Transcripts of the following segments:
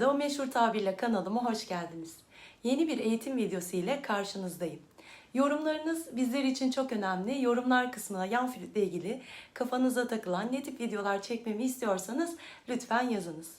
ya da o meşhur tabirle kanalıma hoş geldiniz. Yeni bir eğitim videosu ile karşınızdayım. Yorumlarınız bizler için çok önemli. Yorumlar kısmına yan flütle ilgili kafanıza takılan ne tip videolar çekmemi istiyorsanız lütfen yazınız.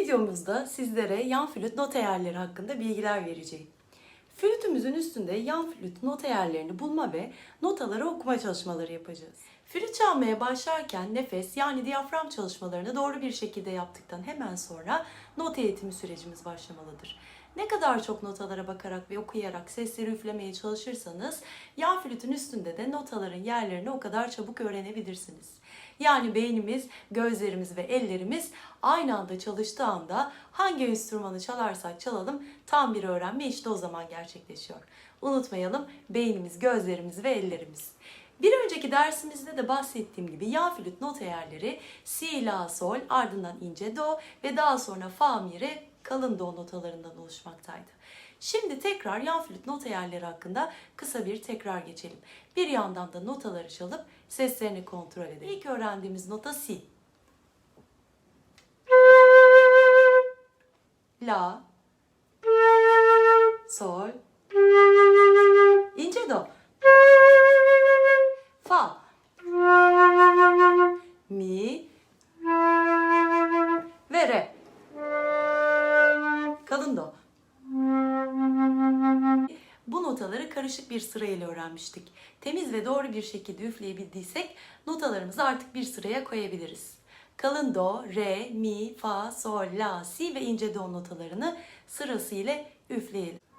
Videomuzda sizlere yan flüt nota yerleri hakkında bilgiler vereceğim. Flütümüzün üstünde yan flüt nota yerlerini bulma ve notaları okuma çalışmaları yapacağız. Flüt çalmaya başlarken nefes yani diyafram çalışmalarını doğru bir şekilde yaptıktan hemen sonra nota eğitimi sürecimiz başlamalıdır. Ne kadar çok notalara bakarak ve okuyarak sesleri üflemeye çalışırsanız yan flütün üstünde de notaların yerlerini o kadar çabuk öğrenebilirsiniz. Yani beynimiz, gözlerimiz ve ellerimiz aynı anda çalıştığı anda hangi enstrümanı çalarsak çalalım tam bir öğrenme işte o zaman gerçekleşiyor. Unutmayalım beynimiz, gözlerimiz ve ellerimiz. Bir önceki dersimizde de bahsettiğim gibi yan flüt nota yerleri si, la, sol, ardından ince do ve daha sonra fa, mi, re, kalın do notalarından oluşmaktaydı. Şimdi tekrar yan flüt nota yerleri hakkında kısa bir tekrar geçelim. Bir yandan da notaları çalıp seslerini kontrol edelim. İlk öğrendiğimiz nota si. La, sol, ince do, Bu notaları karışık bir sırayla öğrenmiştik. Temiz ve doğru bir şekilde üfleyebildiysek notalarımızı artık bir sıraya koyabiliriz. Kalın do, re, mi, fa, sol, la, si ve ince do notalarını sırasıyla üfleyelim.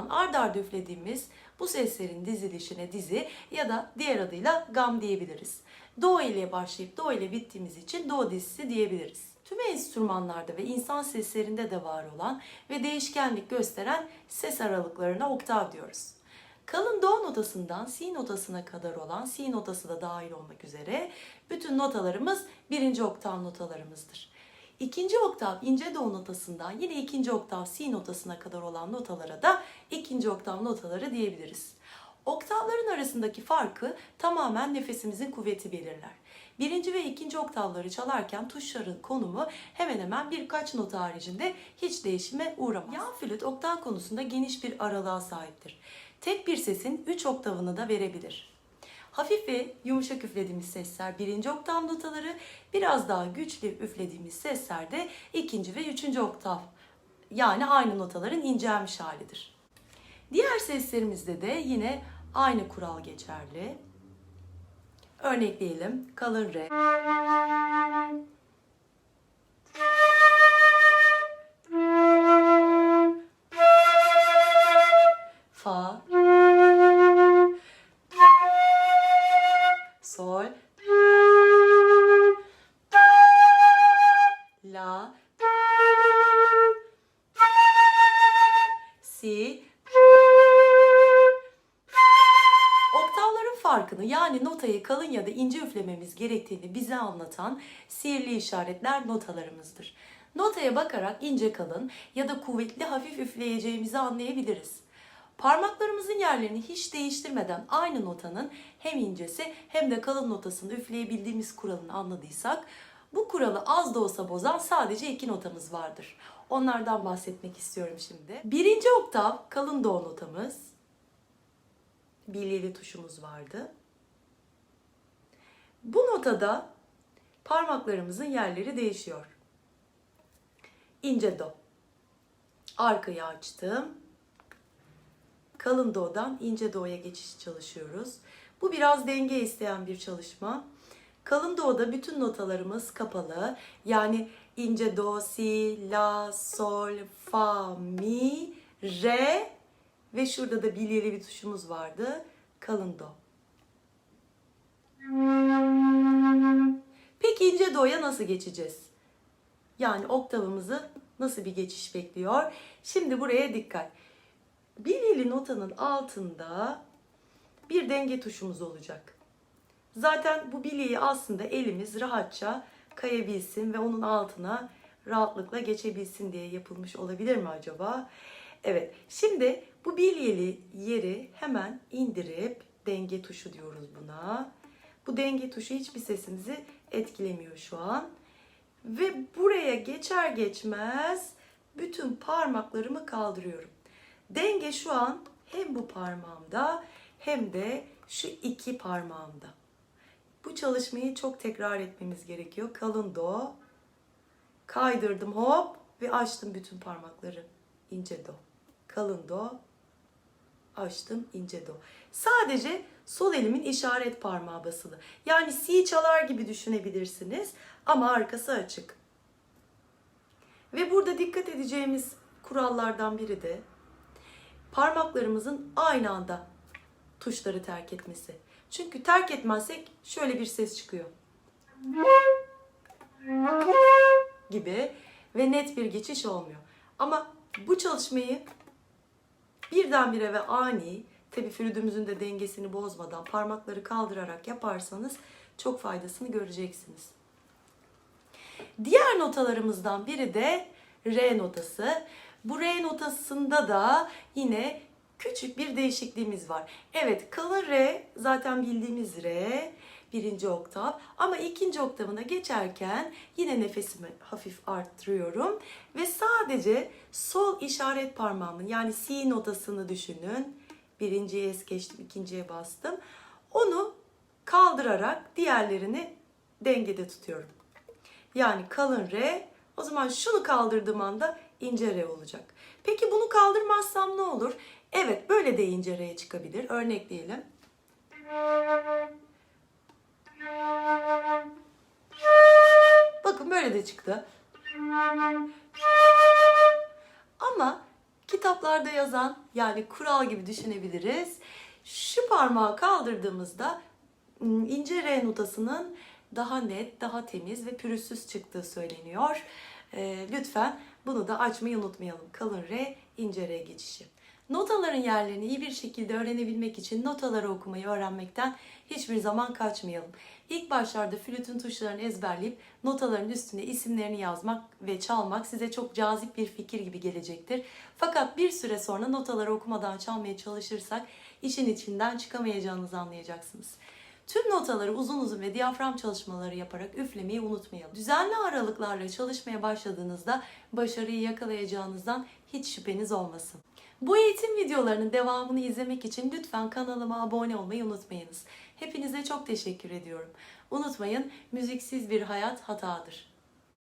Çalınan ard arda üflediğimiz bu seslerin dizilişine dizi ya da diğer adıyla gam diyebiliriz. Do ile başlayıp do ile bittiğimiz için do dizisi diyebiliriz. Tüm enstrümanlarda ve insan seslerinde de var olan ve değişkenlik gösteren ses aralıklarına oktav diyoruz. Kalın do notasından si notasına kadar olan si notası da dahil olmak üzere bütün notalarımız birinci oktav notalarımızdır. İkinci oktav ince do notasından yine ikinci oktav si notasına kadar olan notalara da ikinci oktav notaları diyebiliriz. Oktavların arasındaki farkı tamamen nefesimizin kuvveti belirler. Birinci ve ikinci oktavları çalarken tuşların konumu hemen hemen birkaç nota haricinde hiç değişime uğramaz. Yan flüt oktav konusunda geniş bir aralığa sahiptir. Tek bir sesin 3 oktavını da verebilir. Hafif ve yumuşak üflediğimiz sesler birinci oktav notaları, biraz daha güçlü üflediğimiz sesler de ikinci ve üçüncü oktav. Yani aynı notaların incelmiş halidir. Diğer seslerimizde de yine aynı kural geçerli. Örnekleyelim. Kalın re. La. Si. Oktavların farkını yani notayı kalın ya da ince üflememiz gerektiğini bize anlatan sihirli işaretler notalarımızdır. Notaya bakarak ince kalın ya da kuvvetli hafif üfleyeceğimizi anlayabiliriz. Parmaklarımızın yerlerini hiç değiştirmeden aynı notanın hem incesi hem de kalın notasını üfleyebildiğimiz kuralını anladıysak bu kuralı az da olsa bozan sadece iki notamız vardır. Onlardan bahsetmek istiyorum şimdi. Birinci oktav kalın do notamız. Bilyeli tuşumuz vardı. Bu notada parmaklarımızın yerleri değişiyor. İnce do. Arkayı açtım. Kalın do'dan ince do'ya geçiş çalışıyoruz. Bu biraz denge isteyen bir çalışma. Kalın do'da bütün notalarımız kapalı. Yani ince do, si, la, sol, fa, mi, re Ve şurada da bilyeli bir tuşumuz vardı. Kalın do. Peki ince do'ya nasıl geçeceğiz? Yani oktavımızı nasıl bir geçiş bekliyor? Şimdi buraya dikkat. Bilyeli notanın altında bir denge tuşumuz olacak. Zaten bu bilyeyi aslında elimiz rahatça kayabilsin ve onun altına rahatlıkla geçebilsin diye yapılmış olabilir mi acaba? Evet. Şimdi bu bilyeli yeri hemen indirip denge tuşu diyoruz buna. Bu denge tuşu hiçbir sesimizi etkilemiyor şu an. Ve buraya geçer geçmez bütün parmaklarımı kaldırıyorum. Denge şu an hem bu parmağımda hem de şu iki parmağımda. Bu çalışmayı çok tekrar etmemiz gerekiyor. Kalın do. Kaydırdım hop ve açtım bütün parmakları. İnce do. Kalın do. Açtım ince do. Sadece sol elimin işaret parmağı basılı. Yani si çalar gibi düşünebilirsiniz ama arkası açık. Ve burada dikkat edeceğimiz kurallardan biri de parmaklarımızın aynı anda tuşları terk etmesi. Çünkü terk etmezsek şöyle bir ses çıkıyor. Gibi ve net bir geçiş olmuyor. Ama bu çalışmayı birdenbire ve ani, tabi flütümüzün de dengesini bozmadan parmakları kaldırarak yaparsanız çok faydasını göreceksiniz. Diğer notalarımızdan biri de re notası. Bu re notasında da yine küçük bir değişikliğimiz var. Evet kalın re zaten bildiğimiz re birinci oktav ama ikinci oktavına geçerken yine nefesimi hafif arttırıyorum ve sadece sol işaret parmağımın yani si notasını düşünün. Birinciye es geçtim, ikinciye bastım. Onu kaldırarak diğerlerini dengede tutuyorum. Yani kalın re. O zaman şunu kaldırdığım anda ince re olacak. Peki bunu kaldırmazsam ne olur? Evet böyle de ince re çıkabilir. Örnekleyelim. Bakın böyle de çıktı. Ama kitaplarda yazan yani kural gibi düşünebiliriz. Şu parmağı kaldırdığımızda ım, ince re notasının daha net, daha temiz ve pürüzsüz çıktığı söyleniyor. Ee, lütfen bunu da açmayı unutmayalım. Kalın re, ince re geçişi. Notaların yerlerini iyi bir şekilde öğrenebilmek için notaları okumayı öğrenmekten hiçbir zaman kaçmayalım. İlk başlarda flütün tuşlarını ezberleyip notaların üstüne isimlerini yazmak ve çalmak size çok cazip bir fikir gibi gelecektir. Fakat bir süre sonra notaları okumadan çalmaya çalışırsak işin içinden çıkamayacağınızı anlayacaksınız. Tüm notaları uzun uzun ve diyafram çalışmaları yaparak üflemeyi unutmayalım. Düzenli aralıklarla çalışmaya başladığınızda başarıyı yakalayacağınızdan hiç şüpheniz olmasın. Bu eğitim videolarının devamını izlemek için lütfen kanalıma abone olmayı unutmayınız. Hepinize çok teşekkür ediyorum. Unutmayın, müziksiz bir hayat hatadır.